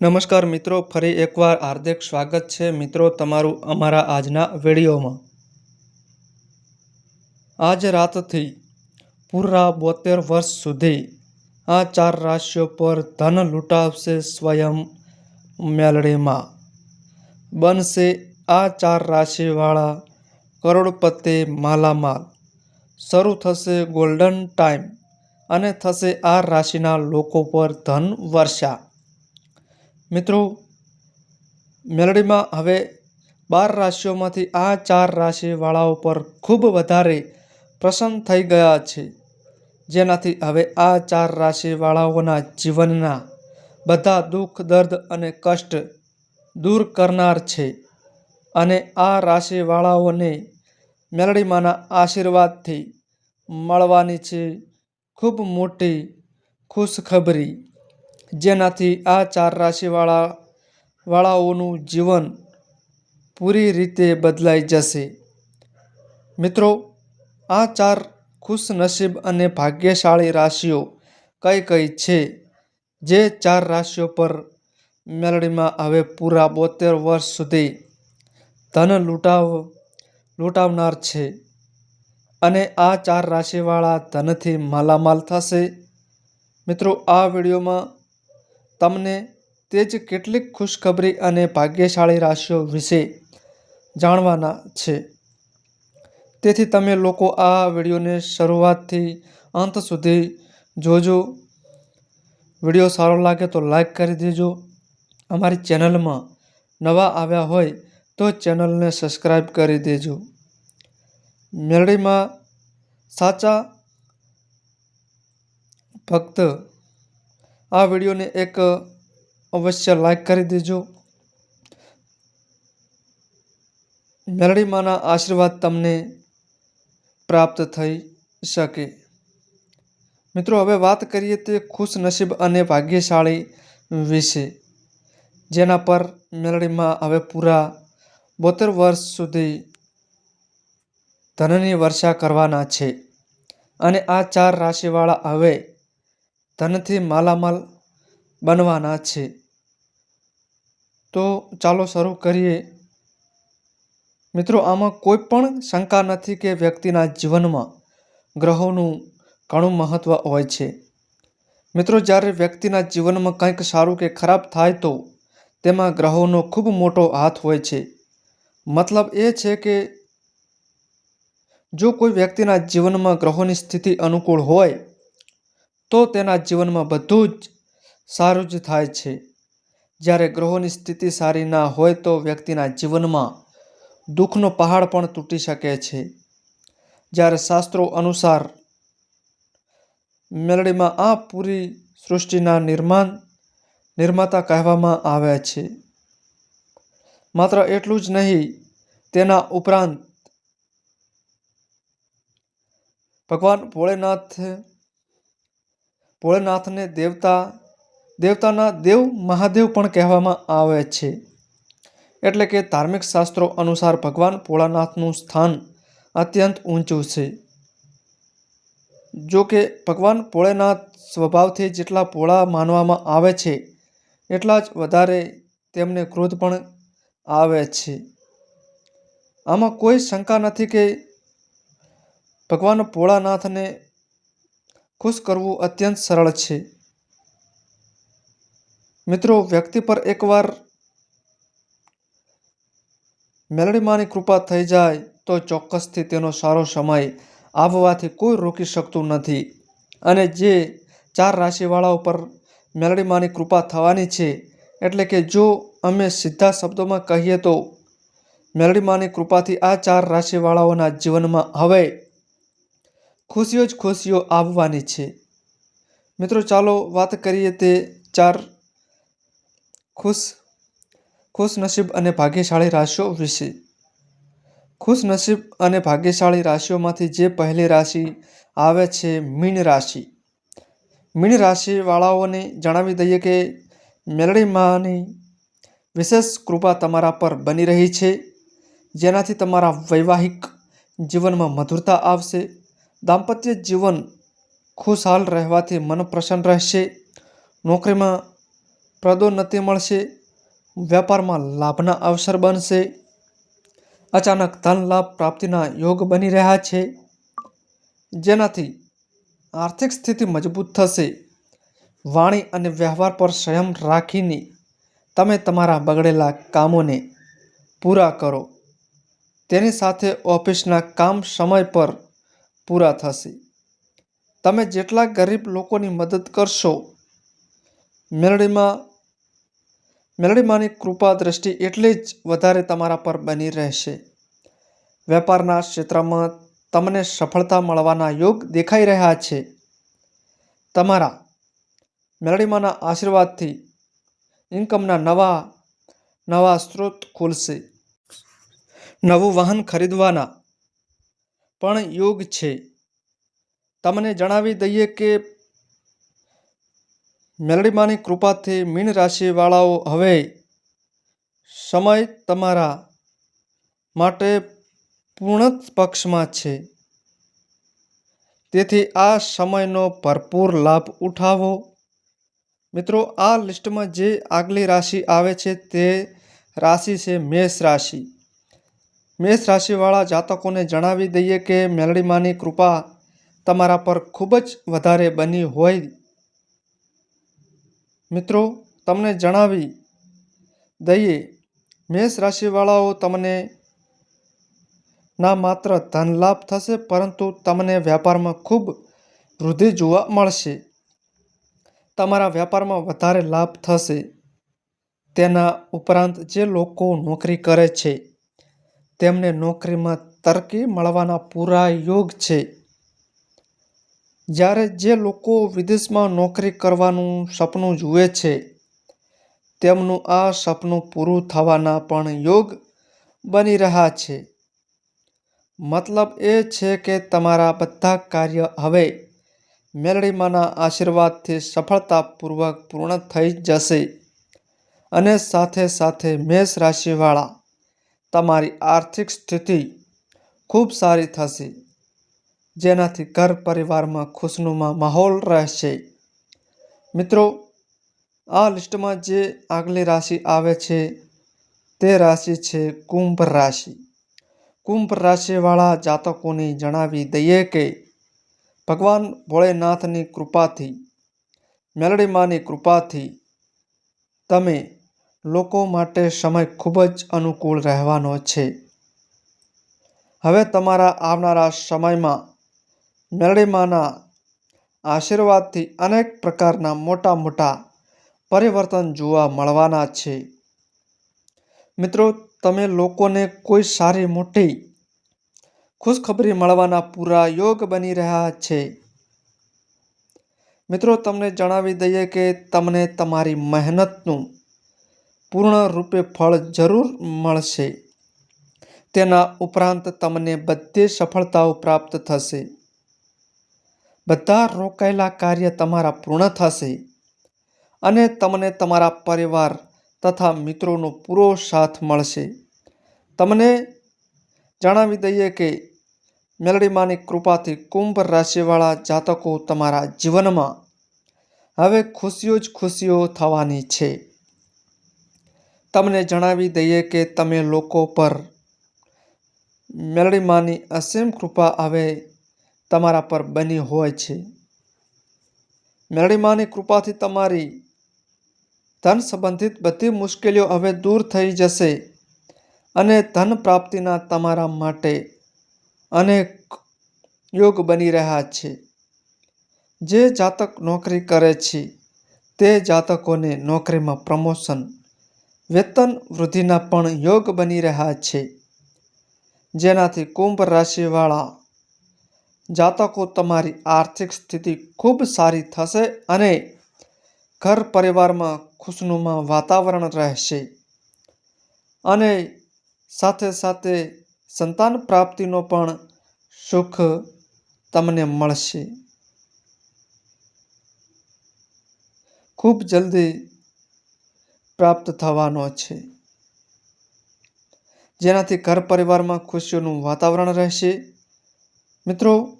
નમસ્કાર મિત્રો, ફરી એકવાર હાર્દિક સ્વાગત છે મિત્રો તમારું અમારા આજના વિડીયોમાં. આજ રાતથી પૂરા બોતેર વર્ષ સુધી આ ચાર રાશિઓ પર ધન લૂંટાવશે સ્વયં મેલડીમાં. બનશે આ ચાર રાશિવાળા કરોડપતિ માલામાલ. શરૂ થશે ગોલ્ડન ટાઈમ અને થશે આ રાશિના લોકો પર ધન વર્ષા. મિત્રો, મેલડીમાં હવે બાર રાશિઓમાંથી આ ચાર રાશિવાળાઓ પર ખૂબ વધારે પ્રસન્ન થઈ ગયા છે. જેનાથી હવે આ ચાર રાશિવાળાઓના જીવનના બધા દુઃખ, દર્દ અને કષ્ટ દૂર કરનાર છે. અને આ રાશિવાળાઓને મેલડીમાંના આશીર્વાદથી મળવાની છે ખૂબ મોટી ખુશખબરી. જેનાથી આ ચાર રાશિવાળા વાળાઓનું જીવન પૂરી રીતે બદલાઈ જશે. મિત્રો, આ ચાર ખુશનસીબ અને ભાગ્યશાળી રાશિઓ કઈ કઈ છે? જે ચાર રાશિઓ પર મેલડીમાં હવે પૂરા બોતેર વર્ષ સુધી ધન લૂંટાવ, લૂંટાવનાર છે અને આ ચાર રાશિવાળા ધનથી માલામાલ થશે. મિત્રો, આ વિડીયોમાં તમને તે જ કેટલીક ખુશખબરી અને ભાગ્યશાળી રાશિઓ વિશે જાણવાના છે. તેથી તમે લોકો આ વિડીયોને શરૂઆતથી અંત સુધી જોજો. વીડિયો સારો લાગે તો લાઈક કરી દેજો. અમારી ચેનલમાં નવા આવ્યા હોય તો ચેનલને સબસ્ક્રાઈબ કરી દેજો. મેલડીમાં સાચા ભક્ત આ વિડીયોને એક અવશ્ય લાઈક કરી દેજો. મેલડીમાંના આશીર્વાદ તમને પ્રાપ્ત થઈ શકે. મિત્રો, હવે વાત કરીએ તે ખુશનસીબ અને ભાગ્યશાળી વિશે, જેના પર મેલડીમાં હવે પૂરા બોતેર વર્ષ સુધી ધનની વર્ષા કરવાના છે. અને આ ચાર રાશિવાળા હવે ધનથી માલામાલ બનવાના છે. તો ચાલો શરૂ કરીએ. મિત્રો, આમાં કોઈ પણ શંકા નથી કે વ્યક્તિના જીવનમાં ગ્રહોનું ઘણું મહત્ત્વ હોય છે. મિત્રો, જ્યારે વ્યક્તિના જીવનમાં કંઈક સારું કે ખરાબ થાય તો તેમાં ગ્રહોનો ખૂબ મોટો હાથ હોય છે. મતલબ એ છે કે જો કોઈ વ્યક્તિના જીવનમાં ગ્રહોની સ્થિતિ અનુકૂળ હોય, તો તેના જીવનમાં બધું જ સારું જ થાય છે. જ્યારે ગ્રહોની સ્થિતિ સારી ના હોય તો વ્યક્તિના જીવનમાં દુઃખનો પહાડ પણ તૂટી શકે છે. જ્યારે શાસ્ત્રો અનુસાર મેલડીમાં આ પૂરી સૃષ્ટિના નિર્માણ નિર્માતા કહેવામાં આવે છે. માત્ર એટલું જ નહીં, તેના ઉપરાંત ભગવાન ભોળેનાથ ભોળેનાથને દેવતા દેવતાના દેવ મહાદેવ પણ કહેવામાં આવે છે. એટલે કે ધાર્મિક શાસ્ત્રો અનુસાર ભગવાન ભોળાનાથનું સ્થાન અત્યંત ઊંચું છે. જો કે ભગવાન ભોળેનાથ સ્વભાવથી જેટલા ભોળા માનવામાં આવે છે, એટલા જ વધારે તેમને ક્રોધ પણ આવે છે. આમાં કોઈ શંકા નથી કે ભગવાન ભોળાનાથને ખુશ કરવું અત્યંત સરળ છે. મિત્રો, વ્યક્તિ પર એકવાર મેલડીમાની કૃપા થઈ જાય તો ચોક્કસથી તેનો સારો સમય આવવાથી કોઈ રોકી શકતું નથી. અને જે ચાર રાશિવાળાઓ પર મેલડીમાની કૃપા થવાની છે, એટલે કે જો અમે સીધા શબ્દોમાં કહીએ તો મેલડીમાની કૃપાથી આ ચાર રાશિવાળાઓના જીવનમાં હવે ખુશીઓ જ ખુશીઓ આવવાની છે. મિત્રો, ચાલો વાત કરીએ તે ચાર ખુશ ખુશનસીબ અને ભાગ્યશાળી રાશિઓ વિશે. ખુશનસીબ અને ભાગ્યશાળી રાશિઓમાંથી જે પહેલી રાશિ આવે છે મીન રાશિ. મીન રાશિવાળાઓને જણાવી દઈએ કે મેલડીમાંની વિશેષ કૃપા તમારા પર બની રહી છે. જેનાથી તમારા વૈવાહિક જીવનમાં મધુરતા આવશે. દાંપત્ય જીવન ખુશહાલ રહેવાથી મન પ્રસન્ન રહેશે. નોકરીમાં પદોન્નતિ મળશે, વેપારમાં લાભના અવસર બનશે. અચાનક ધન લાભ પ્રાપ્તિના યોગ બની રહ્યા છે, જેનાથી આર્થિક સ્થિતિ મજબૂત થશે. વાણી અને વ્યવહાર પર સંયમ રાખીને તમે તમારા બગડેલા કામોને પૂરા કરો. તેની સાથે ઓફિસના કામ સમય પર પૂરા થશે. તમે જેટલા ગરીબ લોકોની મદદ કરશો મેલડીમાં મેલડીમાંની કૃપા દ્રષ્ટિ એટલી જ વધારે તમારા પર બની રહેશે. વેપારના ક્ષેત્રમાં તમને સફળતા મળવાના યોગ દેખાઈ રહ્યા છે. તમારા મેલડીમાંના આશીર્વાદથી ઇન્કમના નવા નવા સ્ત્રોત ખુલશે. નવું વાહન ખરીદવાના પણ યોગ છે. તમને જણાવી દઈએ કે મેલડીમાંની કૃપાથી મીન રાશિવાળાઓ હવે સમય તમારા માટે પૂર્ણ પક્ષમાં છે. તેથી આ સમયનો ભરપૂર લાભ ઉઠાવો. મિત્રો, આ લિસ્ટમાં જે આગલી રાશિ આવે છે તે રાશિ છે મેષ રાશિ. મેષ રાશિવાળા જાતકોને જણાવી દઈએ કે મેલડીમાની કૃપા તમારા પર ખૂબ જ વધારે બની હોય મિત્રો, તમને જણાવી દઈએ, મેષ રાશિવાળાઓ તમને ના માત્ર ધન લાભ થશે, પરંતુ તમને વ્યાપારમાં ખૂબ વૃદ્ધિ જોવા મળશે. તમારા વ્યાપારમાં વધારે લાભ થશે. તેના ઉપરાંત જે લોકો નોકરી કરે છે, તેમને નોકરીમાં તરકી મળવાના પૂરા યોગ છે. જ્યારે જે લોકો વિદેશમાં નોકરી કરવાનું સપનું જુએ છે, તેમનું આ સપનું પૂરું થવાના પણ યોગ બની રહ્યા છે. મતલબ એ છે કે તમારા બધા કાર્ય હવે મેલડીમાંના આશીર્વાદથી સફળતાપૂર્વક પૂર્ણ થઈ જશે અને સાથે સાથે મેષ રાશિવાળા, તમારી આર્થિક સ્થિતિ ખૂબ સારી થશે. જેનાથી ઘર પરિવારમાં ખુશનુમા માહોલ રહેશે. મિત્રો, આ લિસ્ટમાં જે આગલી રાશિ આવે છે, તે રાશિ છે કુંભ રાશિ. કુંભ રાશિવાળા જાતકોને જણાવી દઈએ કે, ભગવાન ભોળેનાથની કૃપાથી, મેલડીમાંની કૃપાથી, તમે લોકો માટે સમય ખૂબ જ અનુકૂળ રહેવાનો છે. હવે તમારા આવનારા સમયમાં મેલડીમાંના આશીર્વાદથી અનેક પ્રકારના મોટા મોટા પરિવર્તન જોવા મળવાના છે. મિત્રો, તમે લોકોને કોઈ સારી મોટી ખુશખબરી મળવાના પૂરા યોગ બની રહ્યા છે. મિત્રો, તમને જણાવી દઈએ કે તમને તમારી મહેનતનું પૂર્ણ રૂપે ફળ જરૂર મળશે. તેના ઉપરાંત તમને બધી સફળતાઓ પ્રાપ્ત થશે. બધા રોકાયેલા કાર્ય તમારા પૂર્ણ થશે અને તમને તમારા પરિવાર તથા મિત્રોનો પૂરો સાથ મળશે. તમને જણાવી દઈએ કે મેલડીમાની કૃપાથી કુંભ રાશિવાળા જાતકો તમારા જીવનમાં હવે ખુશીઓ જ ખુશીઓ થવાની છે. તમને જણાવી દઈએ કે તમે લોકો પર મેલડીમાંની અસીમ કૃપા હવે તમારા પર બની હોય છે. મેળીમાની કૃપાથી તમારી ધન સંબંધિત બધી મુશ્કેલીઓ હવે દૂર થઈ જશે અને ધન પ્રાપ્તિના તમારા માટે અનેક યોગ બની રહ્યા છે. જે જાતક નોકરી કરે છે, તે જાતકોને નોકરીમાં પ્રમોશન, વેતન વૃદ્ધિના પણ યોગ બની રહ્યા છે. જેનાથી કુંભ રાશિવાળા જાતકો તમારી આર્થિક સ્થિતિ ખૂબ સારી થશે અને ઘર પરિવારમાં ખુશનુમા વાતાવરણ રહેશે. અને સાથે સાથે સંતાન પ્રાપ્તિનો પણ સુખ તમને મળશે. ખૂબ જલ્દી પ્રાપ્ત થવાનો છે. જેનાથી ઘર પરિવારમાં ખુશીઓનું વાતાવરણ રહેશે. મિત્રો,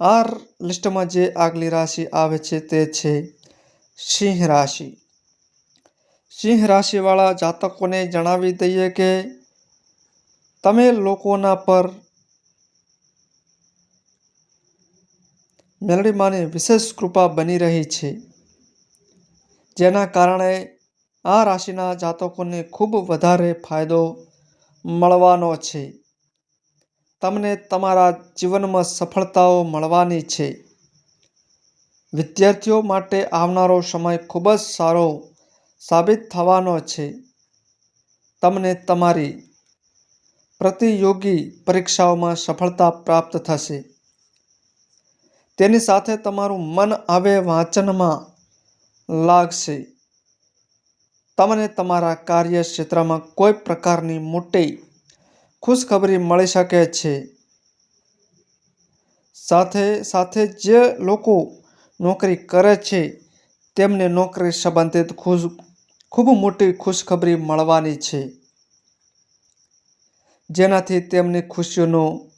આ લિસ્ટમાં જે આગલી રાશિ આવે છે તે છે સિંહ રાશિ. સિંહ રાશિવાળા જાતકોને જણાવી દઈએ કે તમે લોકોના પર મેળવીમાંની વિશેષ કૃપા બની રહી છે. જેના કારણે આ રાશિના જાતકોને ખૂબ વધારે ફાયદો મળવાનો છે. તમને તમારા જીવનમાં સફળતાઓ મળવાની છે. વિદ્યાર્થીઓ માટે આવનારો સમય ખૂબ જ સારો સાબિત થવાનો છે. તમને તમારી પ્રતિયોગી પરીક્ષાઓમાં સફળતા પ્રાપ્ત થશે. તેની સાથે તમારું મન આવે વાંચનમાં લાગશે. તમને તમારા કાર્યક્ષેત્રમાં કોઈ પ્રકારની મોટી ખુશખબરી મળી શકે છે. સાથે સાથે જે લોકો નોકરી કરે છે, તેમને નોકરી સંબંધિત ખુશ, ખૂબ મોટી ખુશખબરી મળવાની છે. જેનાથી તેમની ખુશીઓનો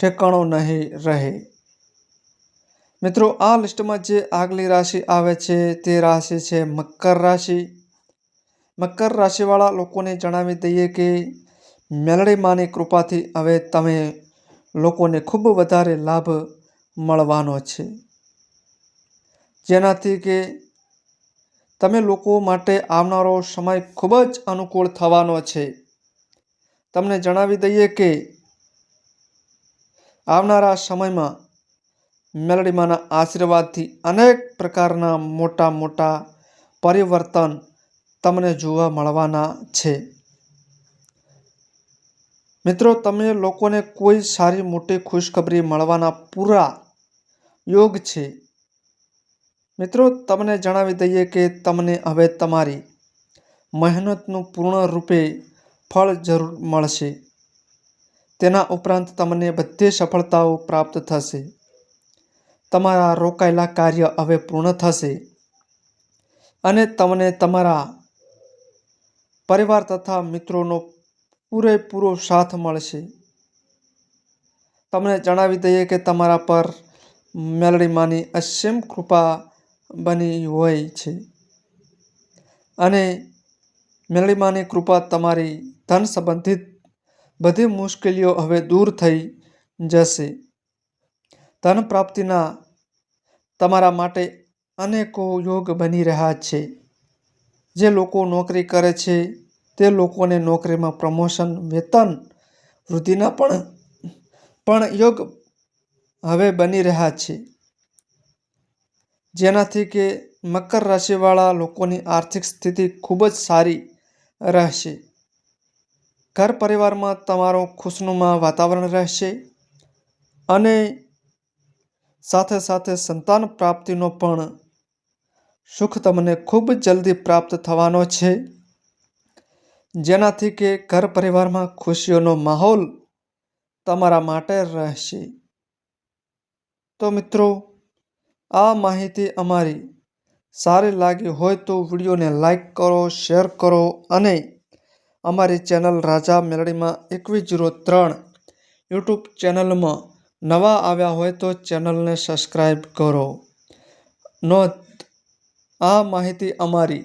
ઠેકાણો નહીં રહે. મિત્રો, આ લિસ્ટમાં જે આગલી રાશિ આવે છે, તે રાશિ છે મકર રાશિ. મકર રાશિવાળા લોકોને જણાવી દઈએ કે મેલડી માની કૃપાથી હવે તમે લોકોને ખૂબ વધારે લાભ મળવાનો છે. જેનાથી કે તમે લોકો માટે આવનારો સમય ખૂબ જ અનુકૂળ થવાનો છે. તમને જણાવી દઈએ કે આવનારા સમયમાં મેલડીમાના આશીર્વાદથી અનેક પ્રકારના મોટા મોટા પરિવર્તન તમને જોવા મળવાના છે. મિત્રો તમે લોકોને કોઈ સારી મોટી ખુશખબરી મળવાના પૂરા યોગ છે. મિત્રો, તમને જણાવી દઈએ કે તમને હવે તમારી મહેનતનું પૂર્ણ રૂપે ફળ જરૂર મળશે. તેના ઉપરાંત તમને બધી સફળતાઓ પ્રાપ્ત થશે. તમારા રોકાયેલા કાર્ય હવે પૂર્ણ થશે અને તમને તમારા પરિવાર તથા મિત્રોનો પૂરેપૂરો સાથ મળશે. તમને જણાવી દઈએ કે તમારા પર મેલડીમાંની અસીમ કૃપા બની હોય છે. અને મેલડીમાંની કૃપા તમારી ધન સંબંધિત બધી મુશ્કેલીઓ હવે દૂર થઈ જશે. ધન પ્રાપ્તિના તમારા માટે અનેકો યોગ બની રહ્યા છે. જે લોકો નોકરી કરે છે તે લોકોને નોકરીમાં પ્રમોશન, વેતન વૃદ્ધિના પણ પણ યોગ હવે બની રહ્યા છે. જેનાથી કે મકર રાશિવાળા લોકોની આર્થિક સ્થિતિ ખૂબ જ સારી રહેશે. ઘર પરિવારમાં તમારો ખુશનુમા વાતાવરણ રહેશે અને સાથે સાથે સંતાન પ્રાપ્તિનો પણ સુખ તમને ખૂબ જલ્દી પ્રાપ્ત થવાનો છે. જેનાથી કે ઘર પરિવારમાં ખુશીઓનો માહોલ તમારા માટે રહેશે. તો મિત્રો, આ માહિતી અમારી સારી લાગી હોય તો વિડીયોને લાઈક કરો, શેર કરો અને અમારી ચેનલ રાજા મેલડીમાં એકવીસ જીરો ત્રણ યુટ્યુબ ચેનલમાં નવા આવ્યા હોય તો ચેનલને સબસ્ક્રાઈબ કરો. નોંધ, આ માહિતી અમારી